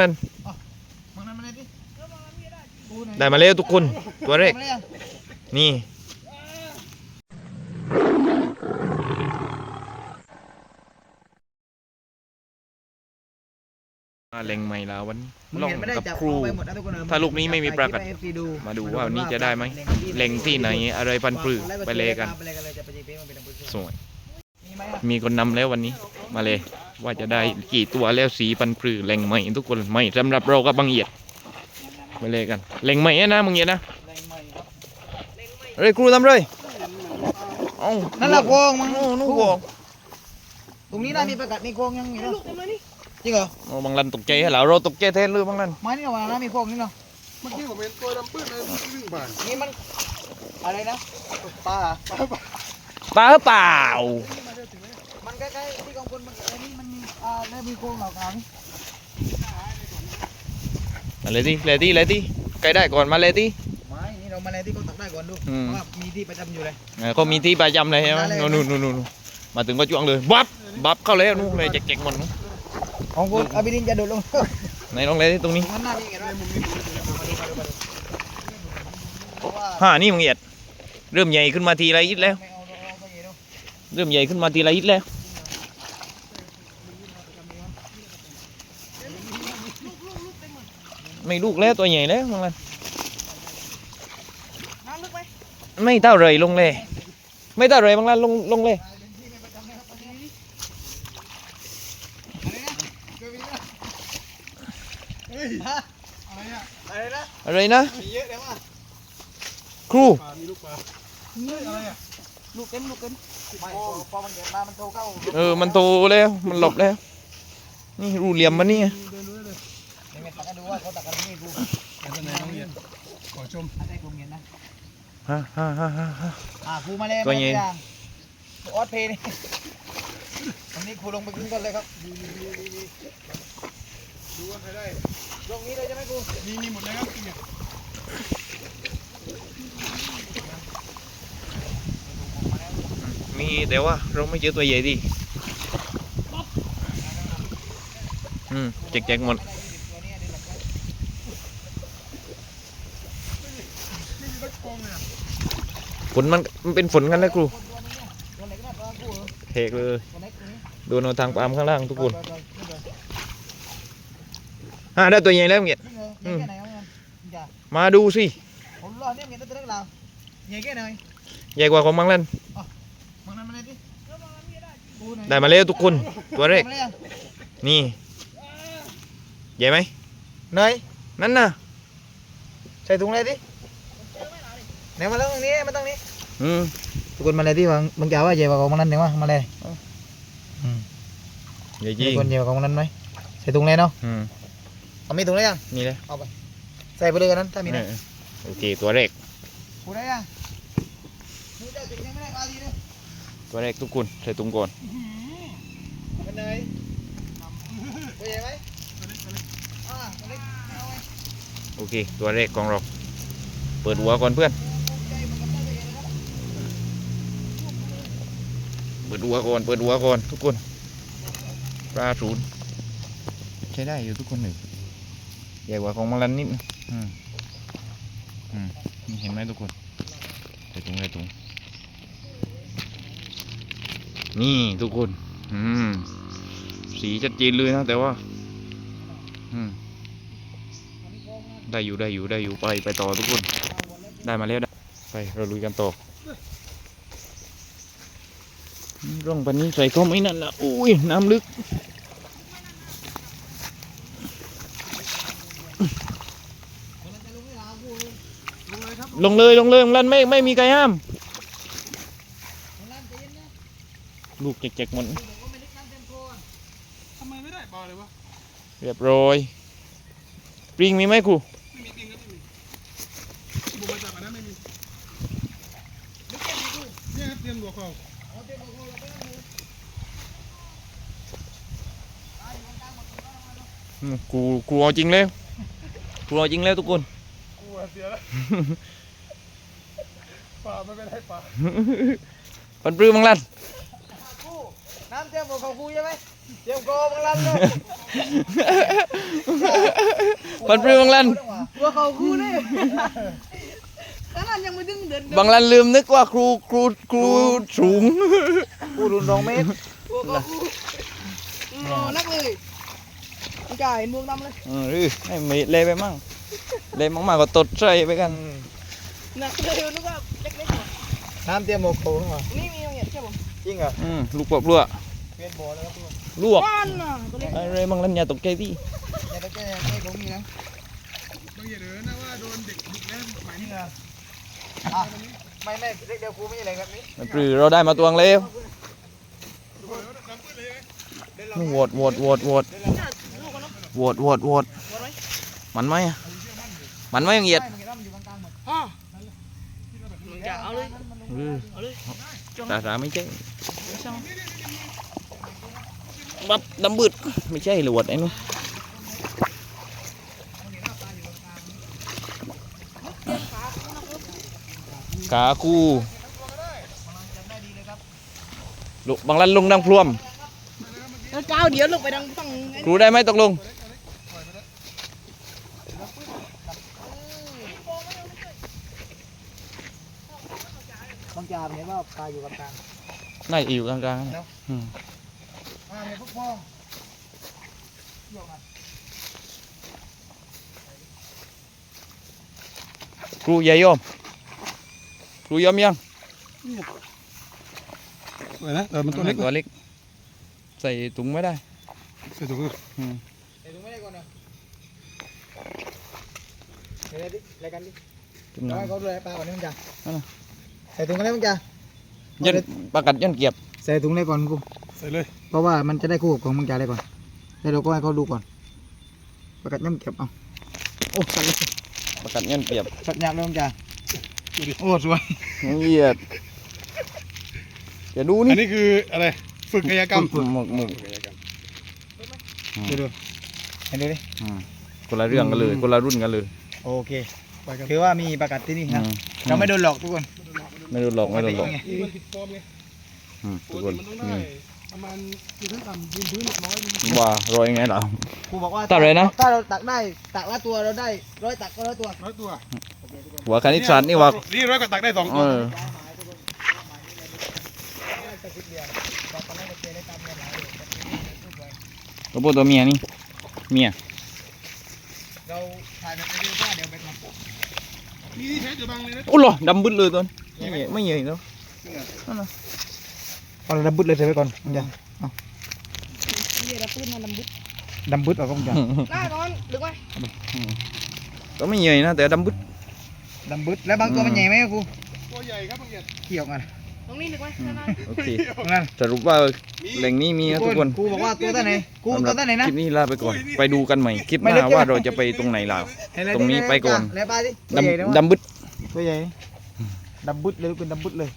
ลันมังนั้นมาเลยดิได้มาแล้วทุกคนตัวแรกมาเลยยังนี่มาเล็งใหม่แล้ววันนี้มึงลองเห็นไม่ได้กับจับครูเอาไปหมดนะทุกคนเออถ้าลูกนี้ไม่มีปรากฏถ่ยคลิปให้ FC ดูมาดูว่าวันนี้จะได้ไหมเล็งที่ไหนอะไรพันปลือไปเลยกันไปเลยกันเลยจะไปยิงเพลงมันเป็นอันเป็นสวยมีไหมอะมีคนนำแล้ววันนี้มาเลย ว่าจะได้กี่ตัวแล้วสีพันปลือเล็งใหม่ทุกคนไม่สำหรับเรากับบางเอียดไปเลยกันเล็งใหม่นะบางเอียดนะแรงใหม่ครับเฮ้ยครูทำเลยเอ้านั่นแหละโครงมึงโอ้นู่นโกงตรงนี้น่ามีประกาศมีโครงยังอยู่เนอะจริงเหรอโอ้บางรันตกใจเหรอเราตกใจแทนเลยบางรันไม้นี่เหรอวะน่ามีโครงนี่เนาะเมื่อกี้ผมเห็นตัวดำปื้ดเลยวิ่งผ่านนี่มันอะไรนะปลาปลาเปล่ามันใกล้ๆที่กองพลมันไอ้นี่ มันมีอ่าแล้วมีโครงขาวๆนี่อะไรที่เลยที่เลยที่ใกล้ได้ก่อนมาเลยที่ไม้นี่เรามาเลยที่เขาตักได้ก่อนดูอืมเพราะว่ามีที่ประจำอยู่เลยเออเขามีที่ประจำเลยใช่ไหมได้เลยนู่นนู่นนู่นนู่นมาถึงก็จ้วงเลยบับบับเข้าแล้วนู่นเลยแจกๆหมดนู่นของคุณอภิดินจะโดดลงไหนลองเลยที่ตรงนี้มันหน้านี่ไงนะมุมนี้มาดูมาดูมาดูเพราะว่าฮ่านี่มึงเอียดเริ่มใหญ่ขึ้นมาทีละอิดแล้วไม่เอาเอาไปเยอะเริ่มใหญ่ขึ้นมาทีละอิดแล้ว ไม่ลูกแล้วตัวใหญ่แล้วบางรันน้ำลึกไหมไม่เท่าไรลงเลย ไม่เท่าไรบางรันลงลงเลยเฮ้ยฮะอะไรอะอะไรนะอะไรนะมีเยอะเลยว่ะครูปลามีลูกปลาเฮ้ยอะไรอะลูกเต็มลูกเต็มไม่พอพอมันเกิดมามันโตเข้าเออมันโตแล้วมันหลบแล้วนี่รูเหลี่ยมมันนี่ ยวตักกันดูว่าเขาตักกันนี่กูไปทางไหนน้องเรียนขอชมอันนี้กูเห็นนะฮ่าฮ่าฮ่าฮ่าฮ่า อ่าครูมาเลยตัวใหญ่มาออสเพย์นี่วันนี้ครูลงไปกินกันเลยครับดูว่าใครได้ลงนี้เลยใช่ไหมครูมีมีหมดเลยครับเนี่ยมีแต่ว่าเราไม่เจอตัวใหญ่ดิ อืมแจกๆหมดตัวนี้เดี๋ยวหลังไป ไม่มีรถโกงเลยอะ ฝนมันมันเป็นฝนกันแล้วครูตัวนี้เนี่ยตัวไหนก็ได้ตัวครูเหรอเทกเลยตัวไหนตัวนี้โดนเอาทางปาล์มข้างล่างทุกคนไปไปไปขึ้นไปฮ่าได้ตัวใหญ่แล้วเงียขึ้นเลยใหญ่แค่ไหนวะมันอย่ามาดูสิผมรอเนี่ยเห็นตัวเล็กเราใหญ่แค่ไหนใหญ่กว่าของบางลันมังนั้นมาเลยดิกูหน่อยได้มาแล้วทุกคนตัวแรกมาเลยยังนี่ใหญ่ไหมเนยนั่นน่ะใส่ถุงเลยดิ ไหนมาแล้วตรงนี้มาตรงนี้ อืม ทุกคนมาเลยที่บางบางจ่าว่าใหญ่กว่าของมันนั้นไหนวะมาเลยใหญ่จมีริงคนใหญ่กว่าของมันนั้นไหมใส่ถุงเลยเนาะอืมเอามีถุงเลยยังนี่เลยใส่ไปเลยกันนั้นถ้ามีนะเออโอเคตัวแรกกูได้ยังมึงจะถึงยังไม่ได้มาดีเลยตัวแรกทุกคนใส่ถุงก่อนเป็นไงตัวใหญ่ไหมอ่าตัวเล็กเอาไว้โอเค ตัวแรกของเรา เปิดหัวก่อนเพื่อนใหญ่เหมือน เปิดหัวก่อนเปิดหัวก่อนทุกคน ปลาศูนย์ใช้ได้อยู่ทุกคนหนึ่งใหญ่กว่าของมังลันนิดนึงอืมอืมนี่เห็นไหมทุกคนใส่ถุงใส่ถุงนี่ทุกคน อืม สีชัดเจนเลยนะแต่ว่า อืม ได้อยู่ได้อยู่ได้อยู่ไปไปต่อทุกคน ได้มาแล้วได้ไปเราลุยกันต่อ ร่องปันนี้ใส่ก็ไม่นั่นละอุ้ยน้ำลึก ลงเลยลงเลยลั่นไม่ไม่มีใครห้าม ลูกแจกๆหมดทำไมไม่ได้ปลาเลยวะเรียบร้อยปริงมีไหมครูไม่มีจริงครับไม่มีที่ผมมาจับอันนั้นไม่มีเนี่ยครับเตรียมหัวเขา อืมครูครูเอาจริงแล้วครูเอาจริงแล้วทุกคนกลัวเสียแล้วปลาไม่เป็นไรปลาปันปลื้มมังลันกูน้ำเตรียมหัวของกูใช่ไหมเตรียมโกบังลันเลยปันปรือบางลันตัวเขาคู่นี่ขนาดยังไม่ถึงเดินบางลันลืมนึกว่าครูครูครูสูงกูรุนสองเมตรตัวเขาคู่รอนักเลย จ่ายบวกดำเลยเออให้มีเละไปมั่งเละมากๆก็ตดใส่ไปกันนักเลยนึกว่าเล็กๆหน่อยน้ำเตรียมโมโคเข้ามานี่มีอะไรใช่ผมจริงเหรออืมลูกปลวกลวกเปลี่ยนโบแล้วครับทุกคนลวกอะตัวล็กอะไรบางลันอย่าตกใจพี่อย่าไปแก้แก้ของนี่นะบางอย่างเดี๋ยวนะว่าโดนเด็กบุกแล้วหมายนี้งเหรออไม่ไม่เด็กเดียวกูไม่อะไรแบบนี้ปันปรือเราได้มาตวงเร็วโหวตโหวตโหวตโหวต โหวตโหวตโหวตวัดไว้มันไหมอะมันไหมยังเหยียดไม่มันร่ำอยู่กลางๆหมดอ๋อมึงจะเอาเลยเออเอาเลยตาสาไม่ใช่บับดำบืดไม่ใช่หลวดไอ้นู้นขาคูลุบางลันลุงดังพรวมแล้วก้าวเดี๋ยวลงไปดังฝั่งครูได้ไหมตกลง บางจ่าเห็นว่าปลาอยู่กลางน่าจะอยู่กลางๆเนอะอืมๆมาเห็นพวกพ่อครูอย่ายอมครูยอมยังสวยนะแต่มันตัวเล็กตัวเล็ก ใส่ถุงไม่ได้ใส่ถุงมืออืมเดี๋ยวดูไม่ได้ก่อนนะเดี๋ยวดิรายการดิจุ่มร้อยน้ำเขาดูแลปลาก่อนนี่มึงจ่าเอาล่ะ ใส่ถุงกันเลยมึงจ่ายันประกัดยันเกียบใส่ถุงเลยก่อนกูใส่เลย เพราะว่ามันจะได้คู่กับของมึงจ่าเลยก่อนแล้วเราก็ให้เขาดูก่อนประกาศย่ำเก็บเอาโอ้สัตว์เลยประกัดยันเกียบสัตว์หยาบเลยมึงจ่าโอ้สวยเหยียดอย่าดูอันี่นนี้คืออะไรฝึกกายกรรมหมึกหมึกหมึกกายกรรมเดี๋ยวดูเห็นดูดิอืมคนละเรื่องกันเลยคนละรุ่นกันเลย โอเคไปกันถือว่ามีประกาศที่นี่นะอืมเราไม่โดนหลอกทุกคน ไม่โดนหลอกไม่โดนหลอกไงนี่มันผิดฟอร์มไงอืมปทุกกคตินมันต้องได้นี่ประมาณยืนพื้นต่ำยืนพื้นหนึ่งร้อยนึงว่ารอยไงล่ะครูบอกว่าตัดเลยนะ ถ้าเราตักได้ตักละตัวเราได้ร้อยตักก็ร้อยตัวร้อยตัวหัวคณิตศาสตร์นี่ว่านี่ร้อยก็ตักได้สองเอตัวอตัวผู้ตัวเมียนี่เมียเราถ่ายแบบไม่ดูว่าเดี๋ยวเป็นมาปกนี่ที่ใช้เดือบางเลยนะอุ้ยเหรอดำบึ้ดเลยตัวนี้ ไม่เหยไม่เหยแล้วเอาเราดำบึดเลยใส่ไว้ก่อนมึงจ่าเดี๋ยวเราปืนมาลำบุกดำบึดออกก็มึงจ่าหน้านอนดึกไว้ก็ไม่เหยนะแต่ดำบึ้ดดำบึดแล้วบางตัวมันใหญ่ไหมครูตัวใหญ่ครับบางอย่างเขี่ยออกมาตรงนี้ดึกไว้หน้าโอเคตรงนั้นสรุปว่าแหล่งนี้มีนะทุกคนครูบอกว่าตัวตั้งไหนครูตัวตั้งไหนนะคลิปนี้ลาไปก่อนไปดูกันใหม่คลิปหไม่ได้น้าเก็บว่าเราจะไปตรงไหนล่ะเห็เลยตรงนี้ไปก่อนแล้วปลาดิตัวใหญ่นะดำดำบึ้ดตัวใหญ่ ดับบุดเลยลูกเป็นดับบุดเลย